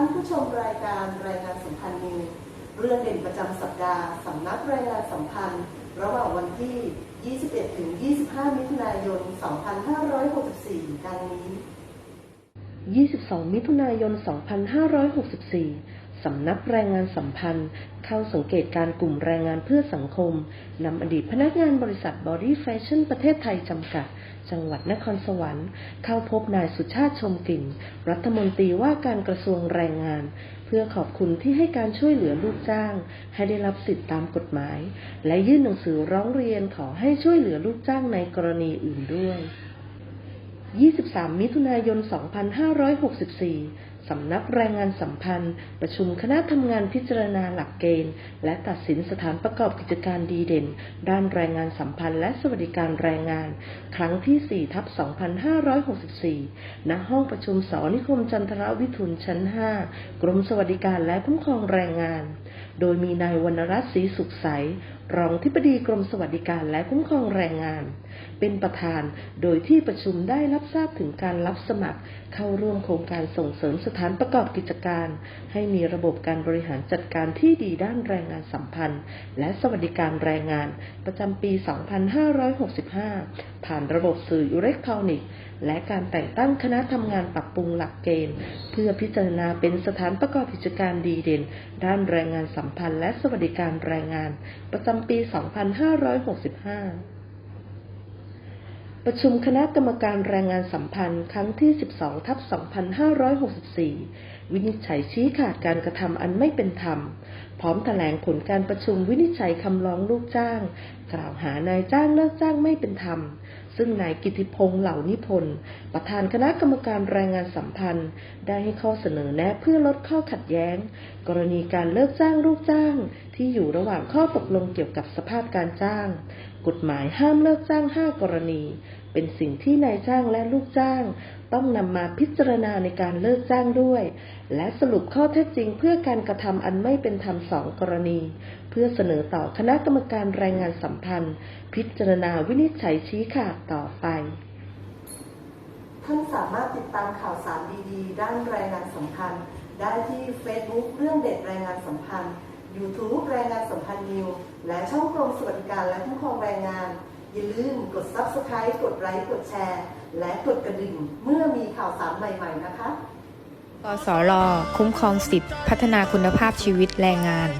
านผู้ชมรายการรายงานสัมพันธ์นิวเรื่องเด่นประจำสัปดาห์สำนักรายงานสัมพันธ์ ระหว่างวันที่ 21 ถึง 25 มิถุนายน 2564 ดังนี้ 22 มิถุนายน 2564 สำนักแรงงานสัมพันธ์ เข้าสังเกตการกลุ่มแรงงานเพื่อสังคม นำอดีตพนักงานบริษัทบอดี้แฟชั่นประเทศไทยจำกัด จังหวัดนครสวรรค์ เข้าพบนายสุชาติชมกลิ่น รัฐมนตรีว่าการกระทรวงแรงงาน เพื่อขอบคุณที่ให้การช่วยเหลือลูกจ้าง ให้ได้รับสิทธิตามกฎหมาย และยื่นหนังสือร้องเรียนขอให้ช่วยเหลือลูกจ้างในกรณีอื่นด้วย 23 มิถุนายน 2564 สำนักแรงงานสัมพันธ์ ประชุมคณะทำงานพิจารณาหลักเกณฑ์ และตัดสินสถานประกอบกิจการดีเด่น ด้านแรงงานสัมพันธ์ และสวัสดิการแรงงาน ครั้งที่4ทับ2564 ณ ห้องประชุมสอนิคมจันทรวิทุนชั้น 5 กรมสวัสดิการและคุ้มครองแรงงาน โดยมีนายวรรณรัตน์ศรีสุขใสรองทิบดีกรมสวัสดิการและคุ้มครองแรงงาน เป็นประธานโดยที่ประชุมได้รับทราบถึงการรับสมัคร เข้าร่วมโครงการส่งเสริมสถานประกอบกิจการ ให้มีระบบการบริหารจัดการที่ดีด้านแรงงานสัมพันธ์ และสวัสดิการแรงงานประจำปี 2565 ผ่านระบบสื่ออิเล็กทรอนิกส์ และการแต่งตั้งคณะทำงานปรับปรุงหลักเกณฑ์ เพื่อพิจารณาเป็นสถานประกอบกิจการดีเด่น ด้านแรงงานสัมพันธ์ และสวัสดิการแรงงาน ประจำปี 2565 ประชุมคณะกรรมการแรงงานสัมพันธ์ครั้งที่ 12 ทับ 2564 วินิจฉัยชี้ขาดการกระทำอันไม่เป็นธรรม พร้อมแถลงผลการประชุมวินิจฉัยคำร้องลูกจ้าง กล่าวหานายจ้างเลิกจ้างไม่เป็นธรรม ซึ่งนายกิติพงษ์เหล่านิพนธ์ประธานคณะกรรมการแรงงานสัมพันธ์ ได้ให้ข้อเสนอแนะเพื่อลดข้อขัดแย้ง กรณีการเลิกจ้างลูกจ้าง ที่อยู่ระหว่างข้อตกลงเกี่ยวกับสภาพการจ้าง กฎหมายห้ามเลิกจ้าง 5 กรณี เป็นสิ่งที่นายจ้างและลูกจ้าง ต้องนำมาพิจารณาในการเลิกจ้างด้วย และสรุปข้อเท็จจริงเพื่อการกระทำอันไม่เป็นธรรมสองกรณี เพื่อเสนอต่อคณะกรรมการแรงงานสัมพันธ์ พิจารณาวินิจฉัยชี้ขาดต่อไป ท่านสามารถติดตามข่าวสารดีๆ ด้านแรงงานสัมพันธ์ ได้ที่ Facebook เรื่องเด็ดแรงงานสัมพันธ์ YouTube แรงงานสัมพันธ์นิว และช่องกรมสวัสดิการและคุ้มครองแรงงาน อย่าลืมกด Subscribe กดไลค์กดแชร์ และกดกระดิ่งเมื่อมีข่าวสารใหม่ๆนะคะกสรคุ้มครองสิทธิพัฒนาคุณภาพชีวิตแรงงาน